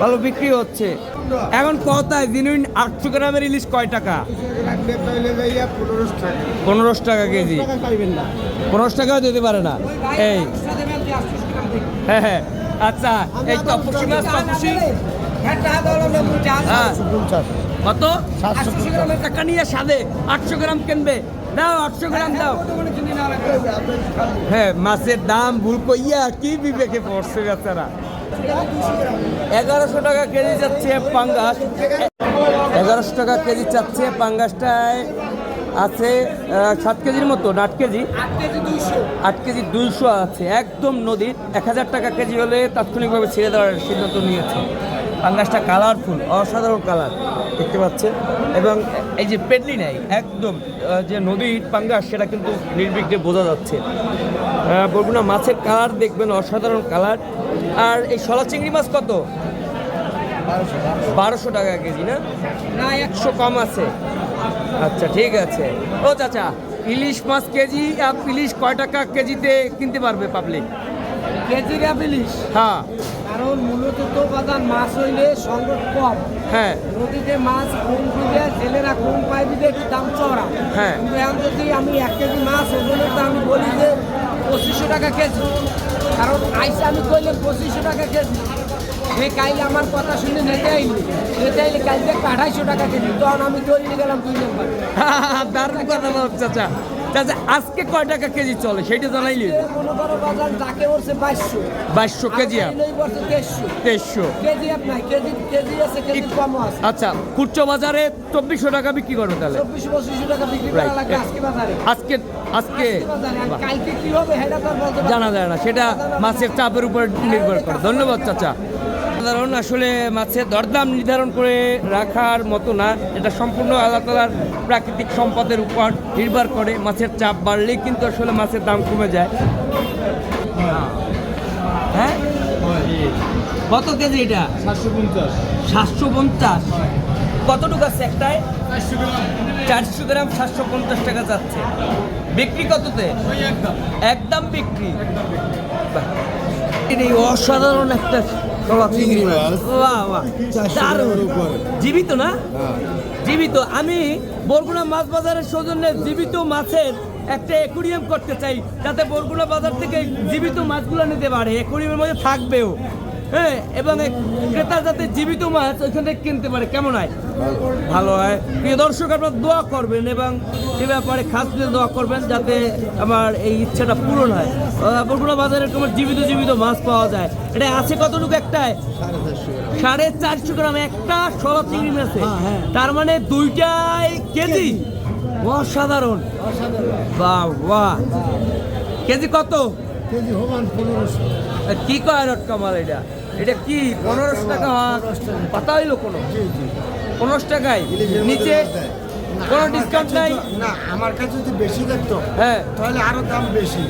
ভালো বিক্রি হচ্ছে। এখন কথায় জেনুইন আটশো গ্রামের ইলিশ কয় টাকা? পনেরোশো টাকা কেজি। পনেরোশো টাকাও দিতে পারে না। এই। হ্যাঁ হ্যাঁ। আচ্ছা এই তপসি মাছ তপসি হ্যাঁ। কত? আটশো গ্রামের টাকা নিয়ে সাদে আটশো গ্রাম কিনবে। দাও আটশো গ্রাম দাও। হ্যাঁ মাছের দাম ভুল কইয়া কি বিবেকে পড়ছে বেচারা? এগারোশো টাকা কেজি যাচ্ছে পাঙ্গাস। এগারোশো টাকা কেজি চাচ্ছে পাঙ্গাসটায় আছে সাত কেজির মতো আট কেজি? আট কেজি দুইশো আছে, একদম নদীর এক হাজার টাকা কেজি হলে তাৎক্ষণিকভাবে ছেড়ে দেওয়ার সিদ্ধান্ত নিয়েছে। পাঙ্গাসটা কালারফুল অসাধারণ কালার দেখতে পাচ্ছেন? এবং এই যে পেডলি নেই একদম যে নদীর পাঙ্গাস সেটা কিন্তু নির্বিঘ্নে বোঝা যাচ্ছে। আহ, বরগুনা মাছের কালার দেখবেন অসাধারণ কালার আর এই শলা চিংড়ি মাছ কত? বারোশো টাকা কেজি না? না একশো কম আছে। আচ্ছা ঠিক আছে। ও চাচা ইলিশ মাছ কেজি আর ইলিশ কয় টাকা কেজিতে কিনতে পারবে পাবলিক কেজি ইলিশ? হ্যাঁ। কারণ মূলত তো বাজার মাছ হইলে সংকট কম। হ্যাঁ। নদীতে মাছ কম দিলে জেলেরা কম পাই দিলে একটু দাম চড়া হ্যাঁ। কিন্তু এখন যদি আমি এক কেজি মাছ ওজনের আমি বলি যে পঁচিশশো টাকা কেজি। কারণ আইসে আমি কইলে পঁচিশশো টাকা কেজি। সে কাইলে আমার কথা শুনে নেতে আইলি। নেতে আইলে কাইলে একটা আড়াইশো টাকা কেজি। তখন আমি তৈরি গেলাম দুই নম্বর। দারুণ কথা চাচা। চাচা আজকে কয় টাকা কেজি চলে সেইটা জানাইলি? বাইশশো। কেজি তেইশশো। আচ্ছা খুচরো বাজারে চব্বিশশো টাকা বিক্রি করো তাহলে। আজকে আজকে সেটা। জানা যায় না সেটা মাছের চাপের উপর নির্ভর করে। ধন্যবাদ চাচা। সাধারণ আসলে মাছের দরদাম নির্ধারণ করে রাখার মতো না, এটা সম্পূর্ণ আল্লাহ তালার প্রাকৃতিক সম্পদের উপর নির্ভর করে। মাছের চাপ বাড়লেই কিন্তু আসলে মাছের দাম কমে যায়। হ্যাঁ? কত কেজি এটা? সাতশো পঞ্চাশ। কতটুকু আছে একটায়? চারশো গ্রাম সাতশো পঞ্চাশ টাকা যাচ্ছে। বিক্রি কততে? একদম বিক্রি। এই অসাধারণ একটা কলা চিংড়ি মাছ। বাহ বাহ দারুণ। জীবিত না? জীবিত। আমি বরগুনা মাছ বাজারের সৌজন্যে জীবিত মাছের একটা অ্যাকুরিয়াম করতে চাই যাতে বরগুনা বাজার থেকে জীবিত মাছগুলো নিতে পারে। অ্যাকুরিয়ামের মধ্যে থাকবেও। হ্যাঁ এবং ক্রেতা যাতে জীবিত মাছ ওইখান থেকে কিনতে পারে কেমন হয়? ভালো হয়। প্রিয় দর্শক আপনার দোয়া করবেন এবং এ ব্যাপারে খাস দোয়া করবেন যাতে আমার এই ইচ্ছাটা পূরণ হয়। বরগুনা বাজারে তোমার জীবিত জীবিত মাছ পাওয়া যায়। এটা আছে কতটুকু একটায়? সাড়ে চারশো গ্রাম একটা সলা চিংড়ি মাছে তার মানে দুইটাই কেজি? অসাধারণ। বাহ বাহ। কেজি কত? কেজি পনেরোশো। কি কয় রট কামাল এটা? এটা কি পনেরোশো টাকা? পাতা হইল কোনো? পনেরোশো টাকায়? নিচে কোনো ডিসকাউন্ট নাই? না আমার কাছে যদি বেশি দেখতো হ্যাঁ। তাহলে আরও দাম বেশি।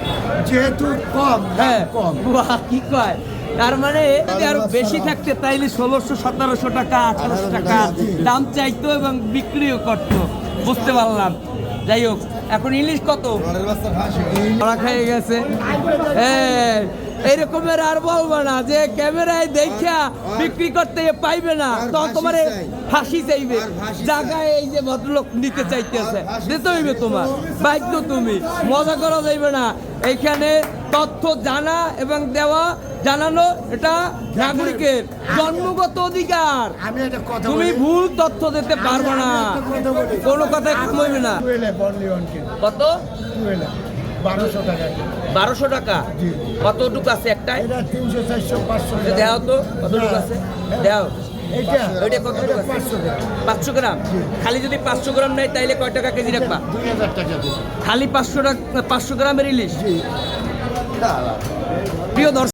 যেহেতু কম হ্যাঁ। কম। বাহ কি কয়? তার মানে যদি আরও বেশি থাকতে তাইলে ষোলোশো সতেরোশো টাকা আঠারোশো টাকা দাম চাইতো এবং বিক্রিও করতো। বুঝতে পারলাম। যাই হোক এখন ইলিশ কত? ধরা খেয়ে গেছে। হ্যাঁ। এইরকমের আর বলব না যে ক্যামেরায় দেখা বিক্রি করতে পাইবে না। তখন তোমার ফাঁসি চাইবে। জায়গায় এই যে ভদ্রলোক নিতে চাইতেছে দিতে হইবে তোমার। বাধ্য তুমি। মজা করা যাইবে না। এইখানে তথ্য জানা এবং দেওয়া জানানো এটা নাগরিকের জন্মগত অধিকার। কথা তুমি ভুল তথ্য দিতে পারবে না। কথা। কোনো কথাই কমাইবে না। কত? বারোশো টাকা। বারোশো টাকা? কতটুকু আছে একটাই তিনশো চারশো পাঁচশো গ্রাম। দেও তো? কতটুকু আছে? দেও ওইটা কতটুকু পাঁচশো গ্রাম। খালি যদি পাঁচশো গ্রাম নেয় তাইলে কয় টাকা কেজি রাখবা? খালি পাঁচশো টাকা পাঁচশো গ্রামের ইলিশ? প্রিয় দর্শক